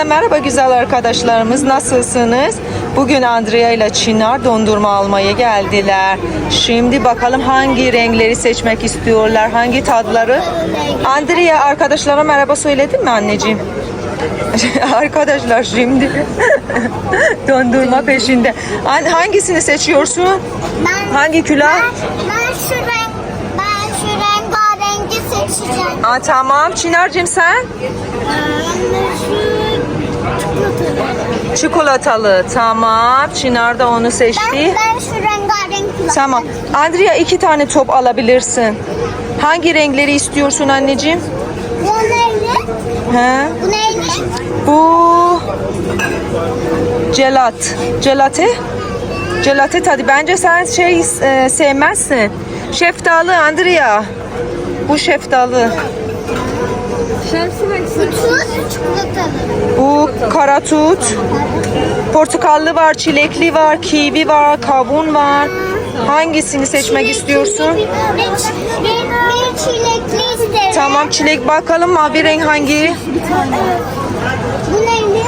Hepinize merhaba güzel arkadaşlarımız. Nasılsınız? Bugün Andrea ile Çınar dondurma almaya geldiler. Şimdi bakalım hangi renkleri seçmek istiyorlar, hangi tadları. Andrea arkadaşlara merhaba söyledin mi anneciğim? Arkadaşlar şimdi dondurma peşinde. An- Hangisini seçiyorsun? Ben, Hangi külah? ben, ben şu renk, ben şu rengarengi seçeceğim. Aa, tamam. Çınar'cığım sen? Ben şu Çikolatalı. Tamam. Çınar da onu seçti. ben, ben şu rengarenk kullanacağım. Tamam. Andrea iki tane top alabilirsin. Hangi renkleri istiyorsun anneciğim? Bu neyli? He? Bu neyli? Bu gelat. Gelate? Gelate tadı. Bence sen şey e, sevmezsin. Şeftali Andrea. Bu Bu tuz çikolatalı. Bu karatut. Portakallı var, çilekli var, kivi var, kavun var. Hangisini seçmek istiyorsun? Ben, çilekli isterim. Tamam çilek bakalım mavi renk hangi? Bu neyli?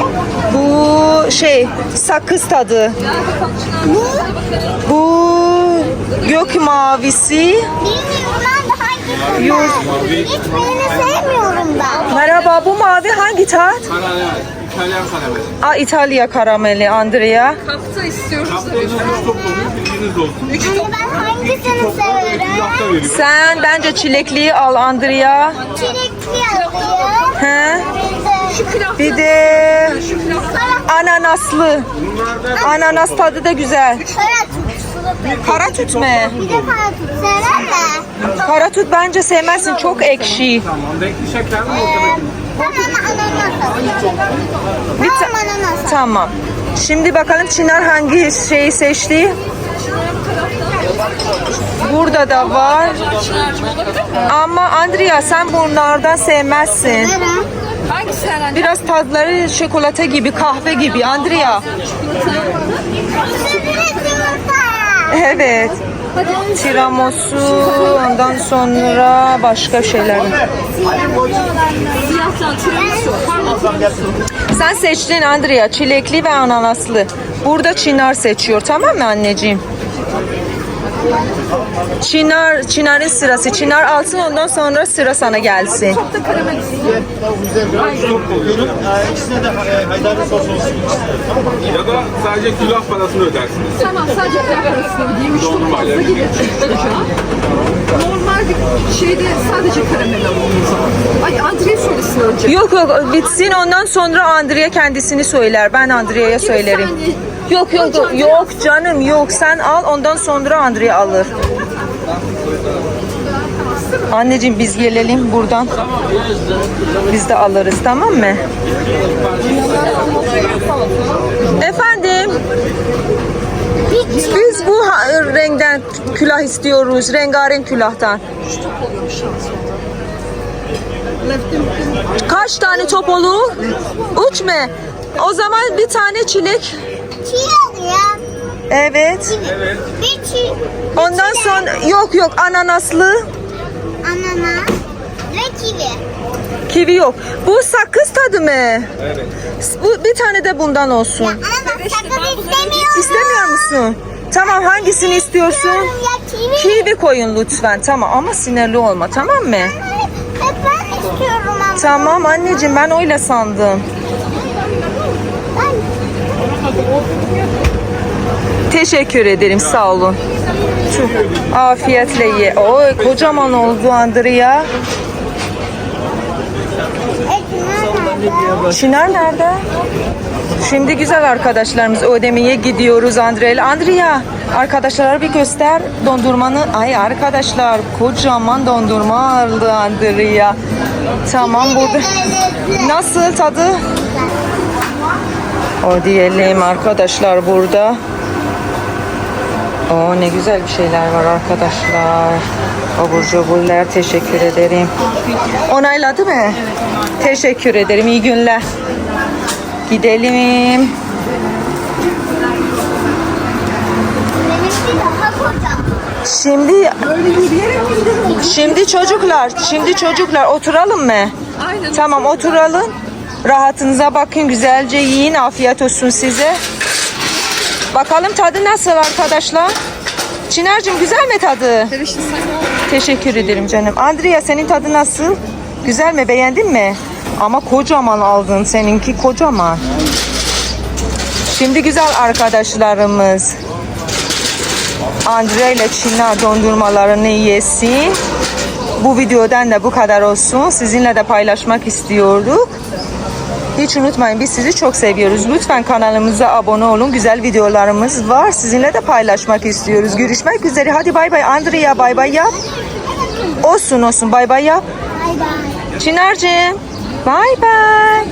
Bu şey sakız tadı. Bu? Bu gök mavisi. Bilmiyorum kullan. Hiçbirini sevmiyorum ben. Merhaba bu mavi hangi tat? Karamel, İtalyan karamel. Aa, İtalya karameli Andrea. Kapta istiyoruz da Kaptanın üç top bilginiz olsun. Hani ben hangisini severim? Sen bence çilekliyi al Andrea. Çilekli alayım. He? Bir de ananaslı. Ananas tadı da güzel. karatut. Kara tut mu? Bir de karatut sever mi? Kara tut bence sevmezsin çok ekşi. Tamam, renkli şeker mi Ee, ortadaki? tamam ananas alayım. Bir ta- Tamam ananas. Tamam. Şimdi bakalım Çınar hangi şeyi seçti? Burada da var. Ama Andrea sen bunlardan sevmezsin. Neren? hangisinden anne? Biraz tadları çikolata gibi, kahve gibi. Andrea. Yumurta. Evet. Tiramisu, ondan sonra başka şeyler. Sen seçtin Andrea, çilekli ve ananaslı. Burada Çınar seçiyor, tamam mı anneciğim? Çınar, Çınar'ın sırası. Çınar alsın ondan sonra sıra sana gelsin. Kapta karamel istiyorum. İkisine de haydari sos olsun. Ya da sadece külah parasını ödersiniz. Tamam sadece plak arasında ödeyeyim. Üç fazla. Normal bir şeyde sadece karamel o zaman. Ay Andrea söylesin önce. Yok yok bitsin ondan sonra Andrea kendisini söyler. Ben Andrea'ya söylerim. saniye. Yok yok yok, yok canım yok sen al ondan sonra Andrea alır. Anneciğim biz gelelim buradan. Biz de alırız tamam mı? Efendim? Biz bu renkten külah istiyoruz. Rengarenk külahtan. Kaç tane top olur? Üç mü? O zaman bir tane çilek. Çiğ alayım. Evet. Bir çiğ. Ondan sonra yok yok ananaslı. Ananas ve kivi. Kivi yok. Bu sakız tadı mı? Evet. Bu bir tane de bundan olsun. Ananas sakız istemiyorum. İstemiyor musun? Tamam hangisini istiyorsun? Ya kivi. Kivi koyun lütfen. Tamam ama sinirli olma tamam mı? Hep ben istiyorum ama. Tamam anneciğim ben öyle sandım. Ben Teşekkür ederim sağ olun. Tüh, Afiyetle ye. Oy kocaman oldu Andrea. Çınar nerede? Şimdi güzel arkadaşlarımız ödemeye gidiyoruz Andrea. Andrea arkadaşlara bir göster dondurmanı. Ay arkadaşlar kocaman dondurma aldı Andrea. Tamam burada. Nasıl tadı? O diyelim arkadaşlar burada. O ne güzel bir şeyler var arkadaşlar. Abur cuburlar teşekkür ederim. Onayladı mı? Teşekkür ederim. İyi günler. Gidelim. Şimdi şimdi çocuklar, şimdi çocuklar oturalım mı? Aynen. Tamam oturalım. Rahatınıza bakın, güzelce yiyin. Afiyet olsun size. Bakalım tadı nasıl arkadaşlar? Çınar'cığım güzel mi tadı? Teşekkür ederim canım. Andrea senin tadı nasıl? Güzel mi? Beğendin mi? Ama kocaman aldın. Seninki kocaman. Şimdi güzel arkadaşlarımız. Andrea ile Çınar dondurmalarını yesin. Bu videodan da bu kadar olsun. Sizinle de paylaşmak istiyorduk. Hiç unutmayın biz sizi çok seviyoruz. Lütfen kanalımıza abone olun. Güzel videolarımız var. Sizinle de paylaşmak istiyoruz. Görüşmek üzere. Hadi bay bay. Andrea bay bay yap. Olsun olsun bay bay yap. Bay bay. Çınar'cığım bay bay.